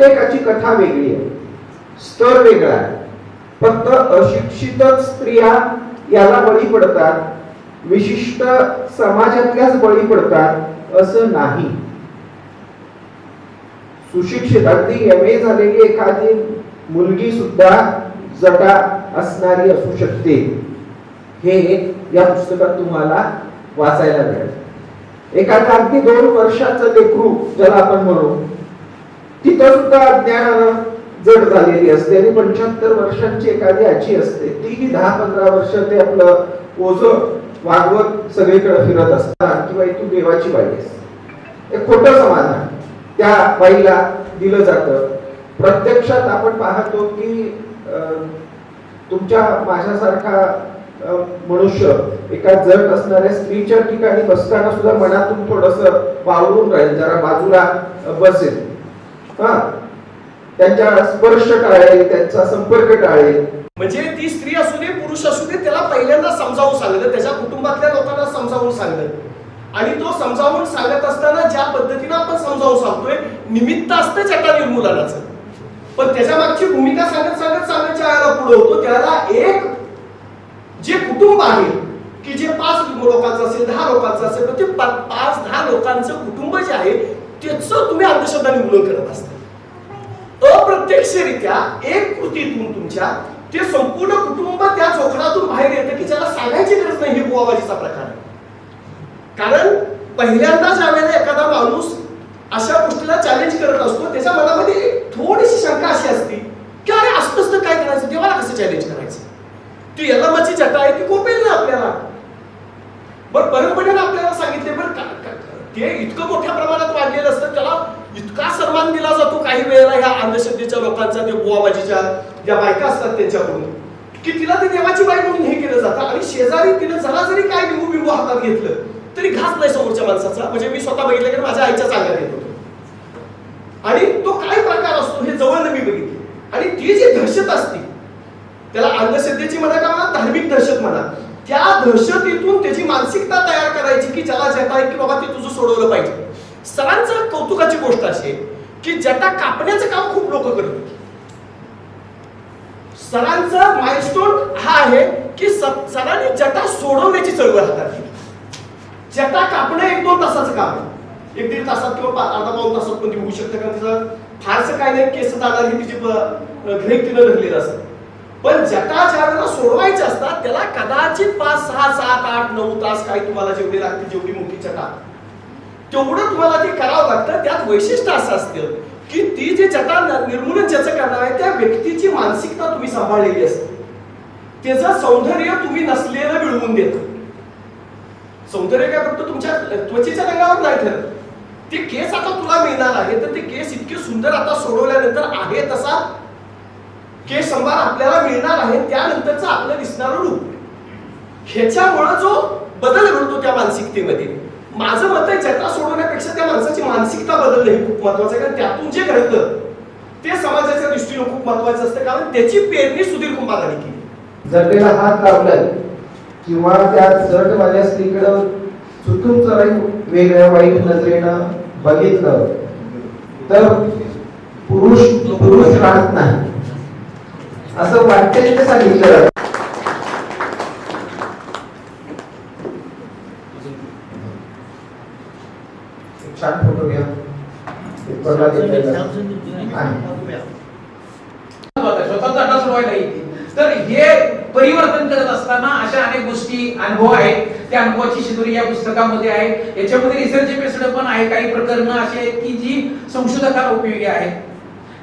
प्रत्येकाची कथा वेगळी आहे. स्तर वेगळा आहे. फक्त अशिक्षितच स्त्रिया याला बळी पडतात. विशिष्ट समाजातल्याच बळी पडतात असं नाही. सुशिक्षित अगदी एम ए झालेली एखादी मुलगी सुद्धा जटा असणारी असू शकते. हे या पुस्तकात तुम्हाला वाचायला मिळेल. एखादा अगदी दोन वर्षाचं लेकरू ज्याला आपण म्हणू तिथं सुद्धा अज्ञानानं जड झालेली असते आणि पंच्याहत्तर वर्षांची एखादी आजी असते तीही दहा पंधरा वर्ष ते आपलं ओझ वागवत सगळीकडे फिरत असतात किंवा तू देवाची बाई आहेस हे खोटं समाधान त्या बाईला दिलं जातं. प्रत्यक्षात आपण पाहतो की तुमच्या माझ्यासारखा मनुष्य एका जड असणाऱ्या स्त्रीच्या ठिकाणी बसताना सुद्धा मनातून थोडस वावरून राहील जरा बाजूला बसेल. हा. त्यांच्या स्पर्श टाळेल त्यांचा संपर्क टाळेल. म्हणजे ती स्त्री असू दे पुरुष असू दे त्याला पहिल्यांदा समजावून सांगलं. त्याच्या कुटुंबातल्या लोकांना समजावून सांगलं. आणि तो समजावून सांगत असताना ज्या पद्धतीनं आपण समजावून सांगतोय निमित्त असतं चटा निर्मूलनाचं. पण त्याच्या मागची भूमिका सांगत सांगत सांगत ज्या पुढे होतो त्याला एक जे कुटुंब आहे की जे पाच लोकांचं असेल दहा लोकांचं असेल तर ते पाच दहा लोकांचं कुटुंब जे आहे त्याचं तुम्ही अंधश्रद्धा निर्मूलन करत असता. अप्रत्यक्षरित्या एक कृतीतून तुमच्या ते संपूर्ण कुटुंब त्या चोखडातून बाहेर येतं की ज्याला सांगायची गरज नाही ही बुवाबाजीचा प्रकार आहे. कारण पहिल्यांदा ज्यावेळेला एखादा माणूस अशा गोष्टीला चॅलेंज करत असतो त्याच्या मनामध्ये एक थोडीशी शंका अशी असते की अरे असतं तर काय करायचं? देवाला कसं चॅलेंज करायचं? ती माझी जटा आहे ती कोपेल ना आपल्याला? बरं परंपरेनं आपल्याला सांगितले बरं ते इतकं मोठ्या प्रमाणात वाढलेलं असतं त्याला इतका सन्मान दिला जातो काही वेळेला ह्या अंधश्रद्धेच्या लोकांचा ते बुवाबाजीच्या ज्या बायका असतात त्यांच्याकडून. की तिला ते देवाची बाई म्हणून हे केलं जातं आणि शेजारी तिनं जरा जरी काय लिंबू बिंबू हातात घेतलं तरी घास नाही समोरच्या माणसाचा. म्हणजे मी स्वतः बघितलं की माझ्या आईच्या चांगल्या येत होतो. आणि तो काय प्रकार असतो हे जवळ मी बघितले. आणि ती जी दहशत असते त्याला अंधश्रद्धेची म्हणा का म्हणा धार्मिक दहशत म्हणा त्या दहशतीतून त्याची मानसिकता तयार करायची की ज्याला जटा आहे की बाबा ते तुझं सोडवलं पाहिजे. सरांचं कौतुकाची गोष्ट अशी आहे की जटा कापण्याचं काम खूप लोक करतात. सरांचा माइलस्टोन हा आहे की स- सरांनी जटा सोडवण्याची चळवळ हाताळली. जटा कापणं एक दोन तासाचं काम आहे. एक दीड तासात किंवा अर्धा पाऊन तासात पण होऊ शकतं का तिचं फारसं काय नाही केस दादा ही तिची ग्रेक तिनं धरलेलं असतं. पण जटा सोडवायचे असतात त्याला कदाचित पाच सहा सात आठ नऊ तास काय तुम्हाला जेवढी लागते जेवढी मोठी जटा तेवढं तुम्हाला ते करावं लागतं. त्यात वैशिष्ट्य असं असतं की ती जी जटा निर्मूलन ज्याचं करणार आहे त्या व्यक्तीची मानसिकता तुम्ही सांभाळलेली असते. त्याचं सौंदर्य तुम्ही नसलेलं मिळवून देतं. सौंदर्य काय फक्त तुमच्या त्वचेच्या रंगावर नाही ठरत. ते केस आता तुला मिळणार आहे तर ते केस इतके सुंदर आता सोडवल्यानंतर आहे तसा केस संभार आपल्याला मिळणार आहे त्यानंतरच आपलं दिसणारं रूप. ह्याच्यामुळं जो बदल घडतो त्या मानसिकतेमध्ये. माझं मत आहे जटा सोडवण्यापेक्षा त्या माणसाची मानसिकता बदलणं हे खूप महत्वाचं आहे कारण त्यातून जे घडतं ते समाजाच्या दृष्टीने खूप महत्वाचं असतं कारण त्याची पेरणी सुधीर कुंभाराने केली. जटेला हात लावलाय किंवा त्या जट माझ्या स्त्रीकडं चुकून जरा वेगळ्या वाईट नजरेनं बघितलं तर पुरुष पुरुष राहत नाही. असं वाटते ते सांगितलं छान फोटो घ्या. पेपरला. स्वतःचा अड्डा सोडवायला येते तर हे परिवर्तन करत असताना अशा अनेक गोष्टी अनुभव आहेत. त्या अनुभवाची शिदोरी या पुस्तकामध्ये आहे. याच्यामध्ये रिसर्च बेस्ड पण आहे. काही प्रकरणं अशी आहेत की जी संशोधकाला उपयोगी आहेत.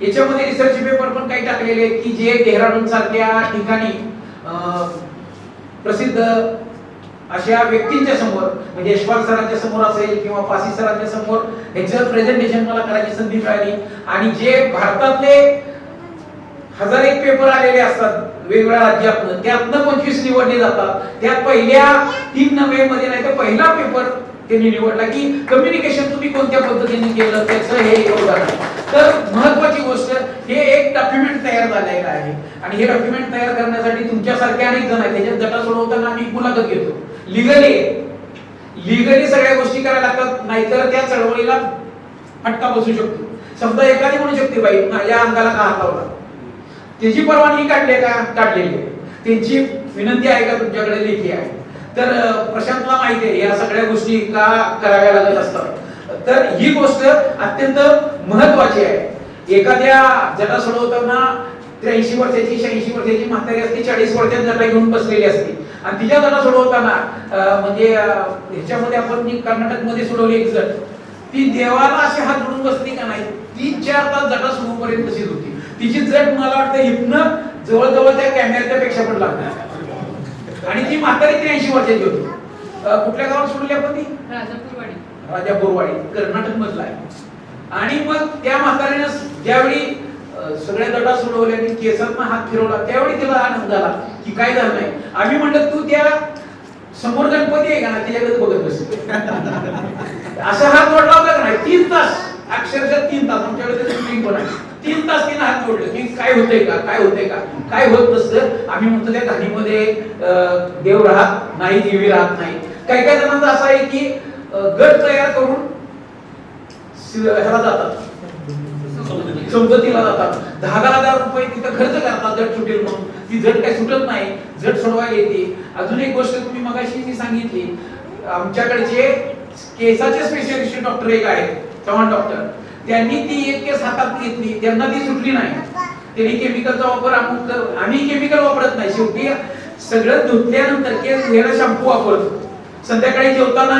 याच्यामध्ये रिसर्च पेपर पण काही टाकलेले आहेत की जे डेहराडून सारख्या ठिकाणी प्रसिद्ध अशा व्यक्तींच्या समोर म्हणजे यशपाल सरांच्या समोर असेल किंवा पासी सरांच्या समोर ह्याचं प्रेझेंटेशन मला करायची संधी मिळाली. आणि जे भारतातले हजार एक पेपर आलेले असतात वेगवेगळ्या राज्यातनं त्यातनं पंचवीस निवडले जातात. त्यात पहिल्या तीन नव्हे मध्ये नाही तर पहिला पेपर त्यांनी निवडला की कम्युनिकेशन तुम्ही कोणत्या पद्धतीने केलं त्याचं हे एवढं तर महत्वाची गोष्ट हे एक डॉक्युमेंट तयार झालेलं आहे. आणि हे डॉक्युमेंट तयार करण्यासाठी तुमच्यासारखे अनेक जण आहेत. त्याच्यात गटा सोडवताना आम्ही मुलाखत घेतो. लिगली लिगली सगळ्या गोष्टी करायला लागतात नाहीतर त्या चळवळीला फटका बसू शकतो. समजा एखादी म्हणू शकते बाई माझ्या अंगाला का हात लावला? त्याची परवानगी काढली आहे का? काढलेली आहे. त्यांची विनंती आहे का तुमच्याकडे लेखी आहे? तर प्रशांत प्रशांतला माहिती आहे या सगळ्या गोष्टी का कराव्या लागत असतात? तर ही गोष्ट अत्यंत महत्वाची आहे. एखाद्या जटा सोडवताना त्र्याऐंशी वर्षाची शहाऐंशी वर्षाची म्हातारी असते चाळीस वर्षात जटा घेऊन बसलेली असते. आणि तिच्या जरा सोडवताना म्हणजे ह्याच्यामध्ये आपण कर्नाटकमध्ये सोडवली एक जट ती देवाला अशी हात जोडून बसली का नाही? तीन चार तास जटा सोडूपर्यंत तशीच होती. तिची जट मला वाटतं हिपनं जवळजवळ त्या कॅमेऱ्याच्या पेक्षा पण लागणार आणि ती म्हातारी त्र्याऐंशी वर्षाची होती. अं, कुठल्या गावात सोडली आपण ती? राजापूरवाडी. राजापूरवाडी कर्नाटक मधला आहे. आणि मग त्या म्हातारीनं ज्यावेळी अं, सगळ्या दटा सोडवल्या आणि केसांना हात फिरवला त्यावेळी तिला आनंद झाला की काय झालं नाही. आम्ही म्हणलं तू त्या समोर गणपती आहे का ना त्याच्याकडे बघत बस. असा हात जोडला होता का नाही? तीन तास. अक्षरशः तीन तास. आमच्याकडे त्याचं shooting पण आहे. तीन तास तिने हात जोडले. की काय होतंय का? काय होतंय का? काय होत नसतं. आम्ही म्हणतो त्या कहाणीमध्ये अं, देव राहत नाही देवी राहत नाही. काही काही जणांचं असं आहे की गट तयार करून ह्याला जातात. सवदतीला जातात. दहा दहा हजार रुपये तिथं खर्च करतात जट सुटेल म्हणून. ती जट काही सुटत नाही. जट सोडवायला येते. अजून एक गोष्ट तुम्ही मगाशी मी सांगितली आमच्याकडचे केसाचे स्पेशलिस्ट डॉक्टर एक आहेत. चव्हाण डॉक्टर त्यांनी ती एक केस हातात घेतली त्यांना ती सुटली नाही. त्यांनी केमिकलचा वापर आपण आम्ही केमिकल वापरत नाही. शेवटी सगळं धुतल्यानंतर केस धुवायला शॅम्पू वापरतो. संध्याकाळी जेवताना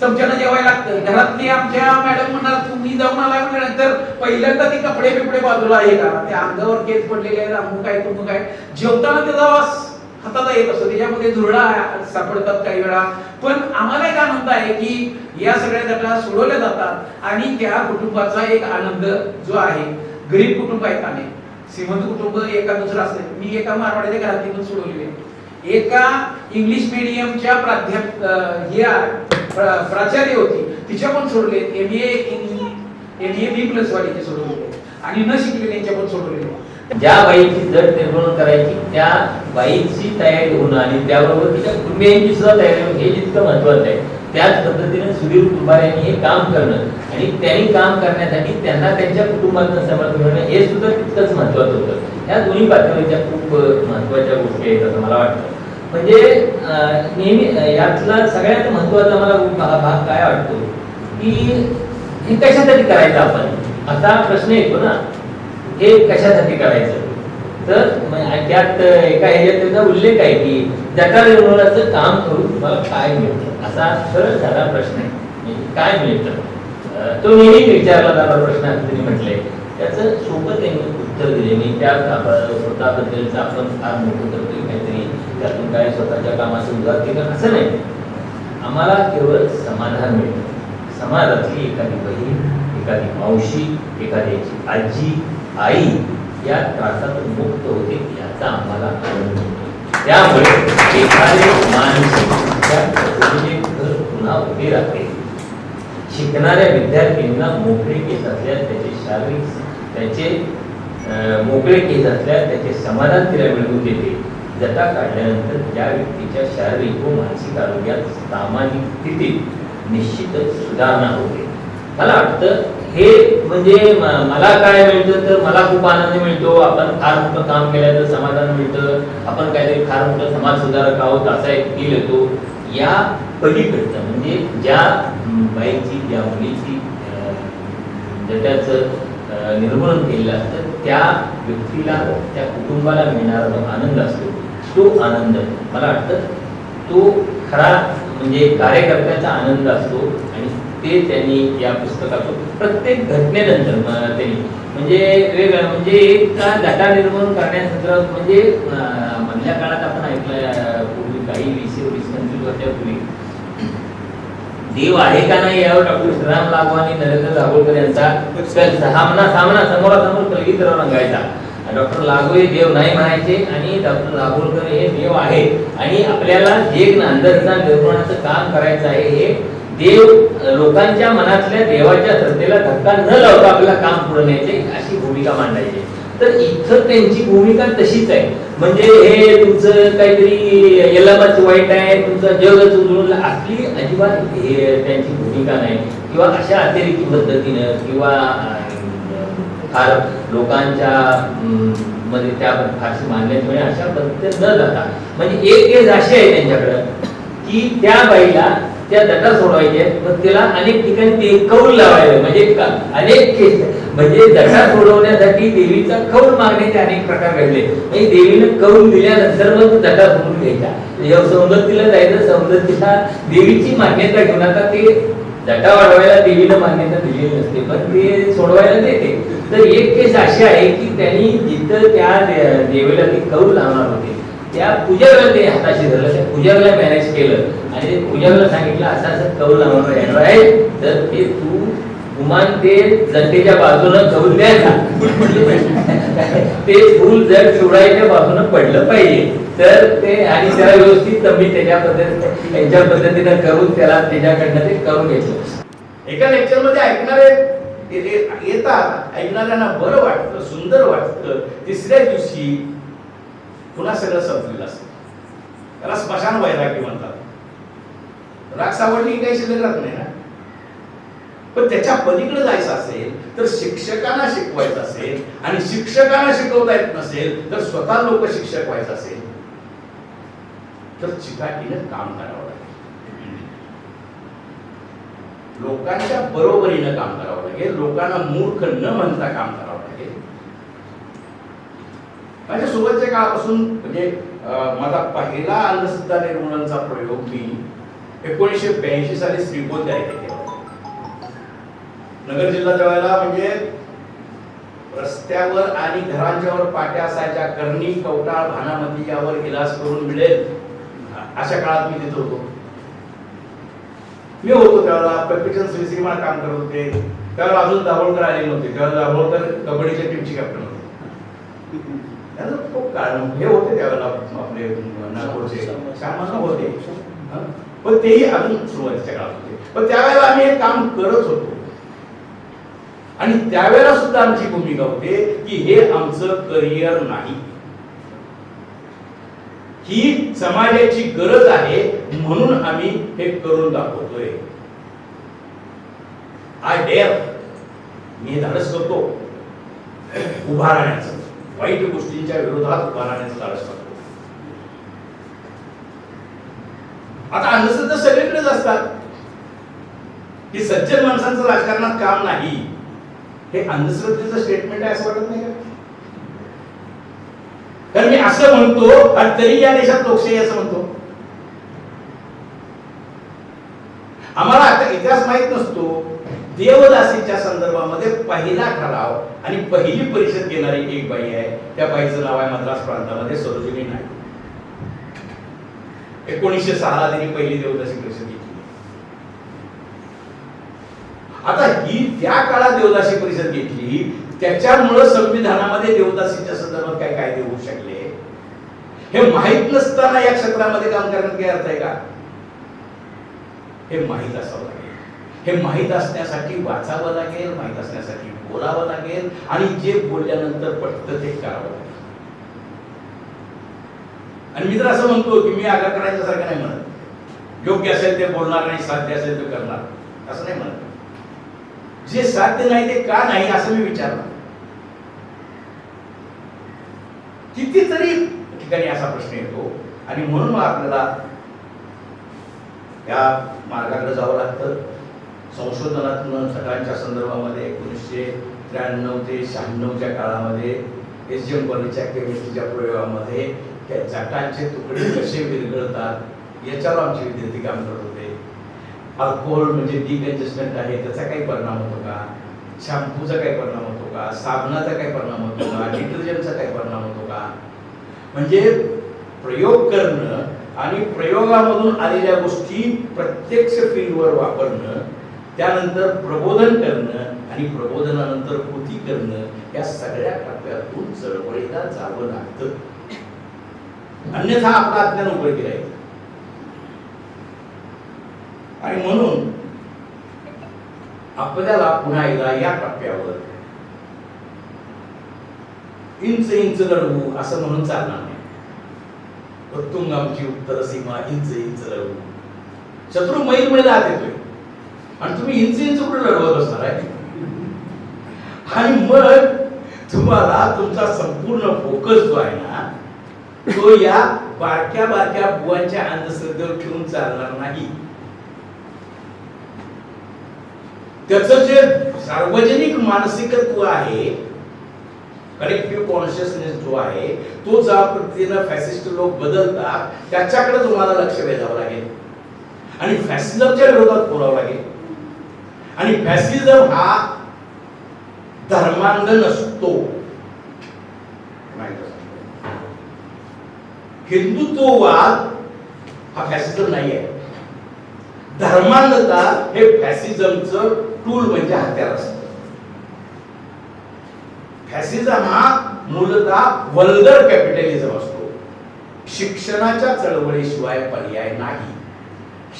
चमच्यानं जेवायला लागतं. घरातली आमच्या मॅडम म्हणणार तुम्ही जाऊन आला म्हणल्यानंतर पहिल्यांदा ते कपडे बिपडे बाजूला आहे का? ते अंगावर केस पडलेले आहेत अमुक काय तुमक काय. जेवताना त्याचा वास हाताला येत असतो. त्याच्यामध्ये धुरळा सापडतात काही वेळा. पण आम्हाला एक आनंद आहे की या सगळ्या गटा सोडवल्या जातात आणि त्या कुटुंबाचा एक आनंद जो आहे गरीब कुटुंब आहेत आम्ही. श्रीमंत कुटुंब एका दुसरं असते. मी एका मारवाड्याच्या घरातली सोडवलेले सोडवलेली आहे. एका इंग्लिश मीडियमच्या प्राध्याप या प्राचार्य होती. तिच्या पण सोडले. M A M A B plus वालीचे सोडवले आणि न शिकलेल्यांच्या पण सोडवले ज्या बाईची जड निर्माण करायची त्या बाईची तयारी होणं आणि त्याबरोबर तिच्या कुटुंबियांची सुद्धा तयारी होणं हे जितकं महत्वाचं आहे. त्याच पद्धतीने सुधीर कुंभार यांनी हे काम करणं आणि त्यांनी काम करण्यासाठी त्यांना त्यांच्या कुटुंबातनं समर्थन मिळणं हे सुद्धा तितकंच महत्वाचं होतं. या दोन्ही पातळीच्या खूप महत्त्वाच्या गोष्टी आहेत असं मला वाटतं. म्हणजे नेहमी यातला सगळ्यात महत्त्वाचा मला भाग काय वाटतो? की हे कशासाठी करायचं आपण? असा प्रश्न येतो ना. हे कशासाठी करायचं? तर त्यात एका ह्याच्यात त्याचा उल्लेख आहे की जटा निर्मूलनाचं काम करून तुम्हाला काय मिळतं? असा सरळ झाला प्रश्न आहे. म्हणजे काय मिळतं? तो नेहमी विचारला जाणारा प्रश्न असं त्यांनी म्हटलंय. त्याचं सोबत त्यांनी उत्तर दिले मी त्या स्वतःबद्दलचं आपण फार मोठं करतोय काहीतरी त्यातून काय स्वतःच्या कामाचं उदार केलं असं नाही. आम्हाला केवळ समाधान मिळतं. समाजातली एखादी बहीण एखादी मावशी एखाद्याची आजी आई या त्रासातून मुक्त होते याचा आम्हाला आनंद होतो. त्यामुळे एखादे माणूस त्या घर पुन्हा उभे राहते. शिकणाऱ्या विद्यार्थ्यांना मोकळे केस असल्यास त्याचे शारीरिक त्याचे मोकळे केस असल्यास त्याचे समाधान तिला मिळवून देते. जटा काढल्यानंतर त्या व्यक्तीच्या शारीरिक व मानसिक आरोग्यात सामाजिक स्थितीत निश्चितच सुधारणा होते. मला वाटतं हे म्हणजे मला काय मिळतं तर मला खूप आनंद मिळतो. आपण फार मोठं काम केल्याचं समाधान मिळतं. आपण काहीतरी फार मोठं समाज सुधारक आहोत असा एक फील येतो. या पलीकडचं म्हणजे ज्या बाईची ज्या मुलीची अं, जटाचं निर्मूलन केलेलं असतं त्या व्यक्तीला त्या कुटुंबाला मिळणारा जो आनंद असतो तो आनंद मला वाटतं तो खरा म्हणजे कार्यकर्त्याचा आनंद असतो आणि ते त्यांनी या पुस्तकातून प्रत्येक घटनेनंतर त्यांनी. म्हणजे वेगळं म्हणजे एका जटा निर्माण करण्यासंदर्भात म्हणजे मधल्या काळात आपण ऐकलं पूर्वी काही वीस वीस पंचवीस वर्षापूर्वी. देव आहे का नाही यावर डॉक्टर श्रीराम लागू आणि नरेंद्र दाभोळकर यांचा सामना सामना समोरासमोर कलगीतराव रंगायचा. डॉक्टर लागू हे देव नाही म्हणायचे आणि डॉक्टर दाभोळकर हे देव आहे. आणि आपल्याला जे अंधश्रद्धा निर्माणाचं काम करायचं आहे हे देव लोकांच्या मनातल्या देवाच्या श्रद्धेला धक्का न लावता आपल्याला काम पुढे न्यायचे अशी भूमिका मांडायची. तर इथं त्यांची भूमिका तशीच आहे. म्हणजे हे तुमचं काहीतरी यल्लाबाच वाईट आहे तुमचं जगच उजळून असली अजिबात हे त्यांची भूमिका नाही. किंवा अशा अतिरेकी पद्धतीनं किंवा फार लोकांच्या मध्ये त्या फारशी मानण्यामुळे अशा पद्धतीने न जाता. म्हणजे एक केस अशी आहे त्यांच्याकडं की त्या बाईला त्या दटा सोडवायच्या आहेत, पण त्याला अनेक ठिकाणी ते कौल लावायला म्हणजे का- अनेक केस. म्हणजे दटा सोडवण्यासाठी देवीचा कौल मागण्याचे अनेक प्रकार घडले. म्हणजे देवीनं कौल दिल्यानंतर मग तो दटा सोडून घ्यायचा जेव्हा जायचं सौंदतीला देवीची मान्यता घेऊन आता ते दटा वाढवायला देवीनं मान्यता दिलेली नसते पण ते सोडवायला देते. तर एक केस अशी आहे की त्यांनी जिथं त्या देवीला ते कौल लावणार होते. त्या पूजाऱ्याला ते हाताशी धरलं त्या पूजाऱ्याला मॅनेज केलं. आणि ते सांगितलं असं असं कौल लावणार येणार आहे तर ते तू गुमान ते जनतेच्या बाजूनं कौल द्यायचा ते फुल जर शिवरायाच्या बाजूनं पडलं पाहिजे तर ते आणि त्याला व्यवस्थित मी त्याच्या पद्धतीने त्यांच्या पद्धतीनं करून त्याला त्याच्याकडनं ते करून घ्यायचं. एका लेक्चरमध्ये ऐकणारे ते- येतात ऐकणाऱ्यांना बरं वाटतं सुंदर वाटतं. तिसऱ्या दिवशी पुन्हा सगळं संपलेलं असतं. त्याला स्मशान वैराग्य म्हणतात. राग सावडली काही शिल्लक राहत नाही ना. पण त्याच्या पलीकडे जायचं असेल तर शिक्षकांना शिकवायचं असेल आणि शिक्षकांना शिकवता येत नसेल तर स्वतः लोक शिक्षक व्हायचं असेल तर चिकाटीनं काम करावं लागेल. लोकांच्या बरोबरीनं काम करावं लागेल. लोकांना मूर्ख न म्हणता काम करावं लागेल. माझ्या सोबतच्या काळापासून म्हणजे माझा पहिला अंधश्रद्धा निर्मूलनचा प्रयोग मी एकोणीसशे ब्याऐंशी साली श्रीगोंद या इथे केला. नगर जिल्ह्याच्या वेळेला म्हणजे रस्त्यावर आणि घरांच्यावर पाट्या असायच्या कर्णी कवटाळ भानामती यावर इलाज करून मिळेल अशा काळात मी तिथे होतो. मी होतो त्यावेळेला परफेक्शन सिनेमा काम करत होते. त्यावेळेला अजून दाभोळकर आले नव्हते. त्यावेळेला दाभोळकर कबड्डीच्या टीमची कॅप्टन होते. त्याला खूप कारण. हे होते त्यावेळेला आपले नागपूरचे. सामान्य होते. हं? पण तेही अजून सुरुवातीच्या काळात होते. पण त्यावेळेला आम्ही एक काम करत होतो. आणि त्यावेळेला सुद्धा आमची भूमिका होते की हे आमचं करिअर नाही. ही समाजाची गरज आहे म्हणून आम्ही हे करून दाखवतोय. आय डेअर मी हे धाडस करतो. उभा राहण्याचं. वाईट गोष्टींच्या विरोधात उभा राहण्याचं धाडस करतो आता अंधश्रद्धा सगळीकडेच असतात. की सज्जन माणसांचं राजकारणात काम नाही हे अंधश्रद्धेचं स्टेटमेंट आहे असं वाटत नाही का? तर मी असं म्हणतो आणि तरी या देशात लोकशाही असं म्हणतो. आम्हाला आता इतिहास माहीत नसतो देवदासीच्या संदर्भामध्ये पहिला ठराव आणि पहिली परिषद घेणारी एक बाई आहे. त्या बाईचं नाव आहे मद्रास प्रांतामध्ये सरोजिनी नायडू एकोणीसशे सहाला त्यांनी पहिली देवदासी परिषद घेतली. आता ही त्या काळात देवदासी परिषद घेतली त्याच्यामुळं संविधानामध्ये देवदासीच्या संदर्भात काय कायदे होऊ शकले? हे माहीत नसताना या क्षेत्रामध्ये काम करण्यात काही अर्थ आहे का? हे माहीत असावं लागेल. हे माहीत असण्यासाठी वाचावं लागेल माहीत असण्यासाठी बोलावं लागेल आणि जे बोलल्यानंतर पटतं ते करावं लागेल. आणि मी तर असं म्हणतो की मी आगा करायचं सारखं नाही म्हणत. योग्य असेल ते बोलणार नाही साध्य असेल ते करणार. असं नाही म्हणत. जे साध्य नाही ते का नाही असं मी विचारलं कितीतरी ठिकाणी असा प्रश्न येतो आणि म्हणून मग आपल्याला या मार्गाकडे जावं लागतं. संशोधनातून सगळ्यांच्या संदर्भामध्ये एकोणीसशे त्र्याण्णव ते शहाण्णवच्या काळामध्ये एस जी एम कॉलेजच्या केमिस्ट्रीच्या प्रयोगामध्ये त्या जटांचे तुकडे कसे विरघळतात याच्यावर आमचे विद्यार्थी काम करत होते. अल्कोहोल म्हणजे डिकंजेस्टंट आहे त्याचा काही परिणाम होतो का? शॅम्पूचा काही परिणाम होतो का? साबणाचा काही परिणाम होतो का? डिटर्जंटचा काही परिणाम होतो का? म्हणजे प्रयोग करणं आणि प्रयोगामधून आलेल्या गोष्टी प्रत्यक्ष फील्डवर वापरणं त्यानंतर प्रबोधन करणं आणि प्रबोधनानंतर कृती करणं या सगळ्या टप्प्यातून चळवळीला जावं लागतं. अन्यथा आपला अज्ञान उघड आहे आणि म्हणून आपल्याला पुन्हा एकदा या टप्प्यावर इंच इंच लढवू असं म्हणून चालणार नाही. उत्तुंग आमची उत्तर सीमा इंच इंच लढवू शत्रू मैल मैल आत येतोय. आणि तुम्ही इंच इंच कुठे लढवत असणार आहे? आणि मग तुम्हाला तुमचा संपूर्ण फोकस जो आहे ना तो या बारक्या बारक्या बुवांच्या अंधश्रद्धेवर ठेवून चालणार नाही. त्याच जे सार्वजनिक मानसिकत्व आहे कलेक्टिव्ह कॉन्शियसनेस जो आहे तो ज्या पद्धतीनं फॅसिस्ट लोक बदलतात त्याच्याकडे तुम्हाला लक्ष वेधावं लागेल. आणि फॅसिझमच्या विरोधात बोलावं लागेल. आणि फॅसिझम हा धर्मांध नसतो. माहीत असतं. हिंदुत्ववाद हा फॅसिझम नाही आहे धर्मांधता हे फॅसिझमचं टूल म्हणजे हत्यार असतं. फॅसिझम हा मूलतः वल्गर कॅपिटलिझम असतो. शिक्षणाच्या चळवळीशिवाय पर्याय नाही.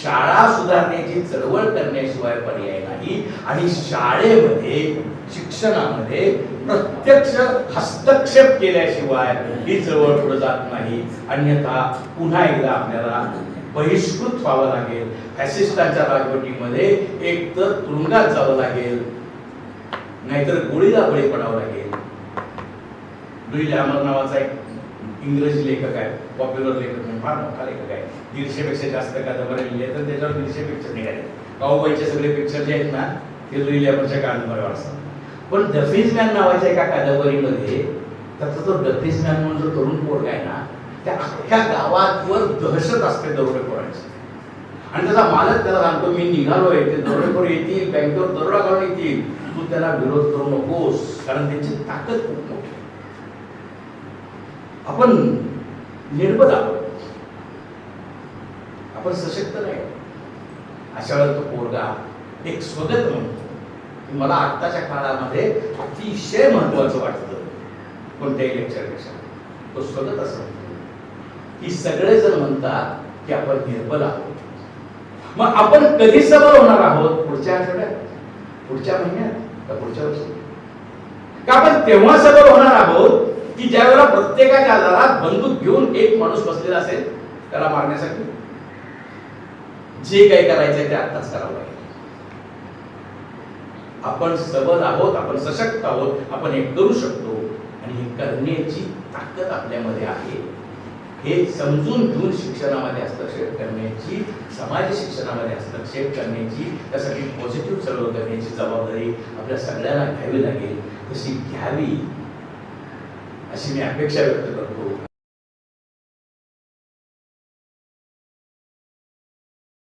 शाळा सुधारण्याची चळवळ करण्याशिवाय पर्याय नाही. आणि शाळेमध्ये शिक्षणामध्ये प्रत्यक्ष हस्तक्षेप केल्याशिवाय ही चळवळ पुढे जात नाही. अन्यथा पुन्हा एकदा आपल्याला बहिष्कृत व्हावं लागेल. फॅसिस्टांच्या राजवटीमध्ये एक तर तुरुंगात जावं लागेल. नाहीतर गोळीला बळी पडावं लागेल. लुई लॅमर नावाचा एक इंग्रजी लेखक आहे पॉप्युलर लेखक म्हणजे फार मोठा लेखक आहे. दीडशेपेक्षा जास्त कादंबऱ्या लिहिल्या तर त्याच्यावर दीडशे पिक्चर निघाले काऊबाईचे सगळे पिक्चर जे आहेत ना ते रिलेबरच्या कादंबऱ्यावर असतात पण डफीज मॅन नावाच्या एका कादंबरीमध्ये त्याचा तो डफीज मॅन म्हणून जो तरुण पोरगा आहे ना त्या अख्ख्या गावावर दहशत असते दरोडेखोरांची आणि त्याचा मालक त्याला सांगतो मी निघालोय ते दरोडेखोर येतील बँकेवर दरोडा काढून येतील. तू त्याला विरोध करू नकोस. कारण त्यांची ताकद खूप मोठी आपण निर्बल आहोत. आपण सशक्त नाही. अशा वेळेला तो पोरगा एक स्वगत म्हणतो. मला आत्ताच्या काळामध्ये अतिशय महत्वाचं वाटतं कोणत्याही लेक्चरपेक्षा तो स्वगत असं म्हणतो. की सगळेजण म्हणतात की आपण निर्बल आहोत. मग आपण कधी सबल होणार आहोत? पुढच्या आठवड्यात. पुढच्या महिन्यात. का पुढच्या वर्षी? का आपण तेव्हा सबल होणार आहोत? की ज्या वेळेला प्रत्येकाच्या आजारात बंदूक घेऊन एक माणूस बसलेला असेल त्याला मारण्यासाठी जे काही करायचंय ते आत्ताच करावं लागेल. आपण सबल आहोत आपण सशक्त आहोत आपण हे करू शकतो आणि हे करण्याची ताकद आपल्यामध्ये आहे. हे समजून घेऊन शिक्षणामध्ये हस्तक्षेप करण्याची समाज शिक्षणामध्ये हस्तक्षेप करण्याची त्यासाठी पॉझिटिव्ह चळवळ करण्याची जबाबदारी आपल्या सगळ्यांना घ्यावी लागेल. तशी घ्यावी. अशी मी अपेक्षा व्यक्त करतो.